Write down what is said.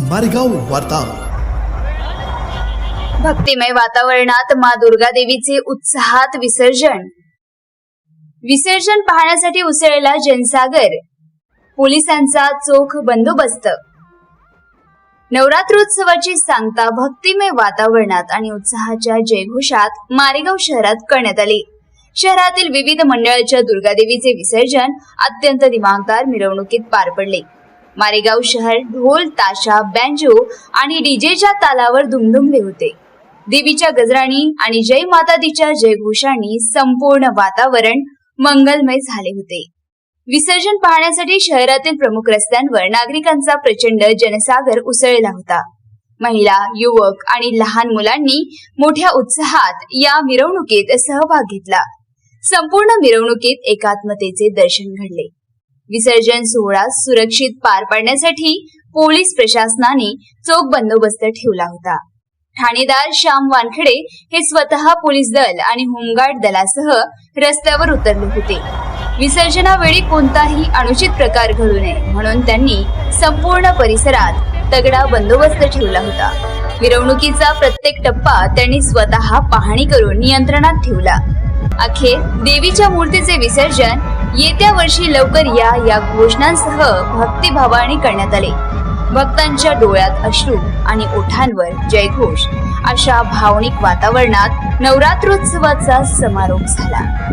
मारेगाव वार्ता. भक्तिमय वातावरणात मा दुर्गा देवीचे उत्साहात विसर्जन. विसर्जन पाहण्यासाठी उसळला जनसागर. पोलिसांचा चोख बंदोबस्त. नवरात्रोत्सवाची सांगता भक्तिमय वातावरणात आणि उत्साहाच्या जयघोषात मारेगाव शहरात करण्यात आली. शहरातील विविध मंडळाच्या दुर्गादेवीचे विसर्जन अत्यंत दिमागदार मिरवणुकीत पार पडले. मारेगाव शहर ढोल ताशा बँजो आणि डीजेच्या तालावर धुमधुमले होते. देवीच्या गजराणी आणि जय माता दीच्या जयघोषांनी संपूर्ण वातावरण मंगलमय झाले होते. विसर्जन पाहण्यासाठी शहरातील प्रमुख रस्त्यांवर नागरिकांचा प्रचंड जनसागर उसळला होता. महिला युवक आणि लहान मुलांनी मोठ्या उत्साहात या मिरवणुकीत सहभाग घेतला. संपूर्ण मिरवणुकीत एकात्मतेचे दर्शन घडले. विसर्जन सोहळा सुरक्षित पार पाडण्यासाठी पोलीस प्रशासनाने चोख बंदोबस्त ठेवला होता. ठाणेदार श्याम वानखेडे हे स्वतः पोलीस दल आणि होमगार्ड दलासह रस्त्यावर उतरले होते. विसर्जनावेळी कोणताही अनुचित प्रकार घडू नये म्हणून त्यांनी संपूर्ण परिसरात तगडा बंदोबस्त ठेवला होता. मिरवणुकीचा प्रत्येक टप्पा त्यांनी स्वतः पाहणी करून नियंत्रणात ठेवला. अखेर देवीच्या मूर्तीचे विसर्जन येत्या वर्षी लवकर या या घोषणांसह भक्तिभावाने करण्यात आले. भक्तांच्या डोळ्यात अश्रू आणि ओठांवर जयघोष. अशा भावनिक वातावरणात नवरात्रोत्सवाचा समारोप झाला.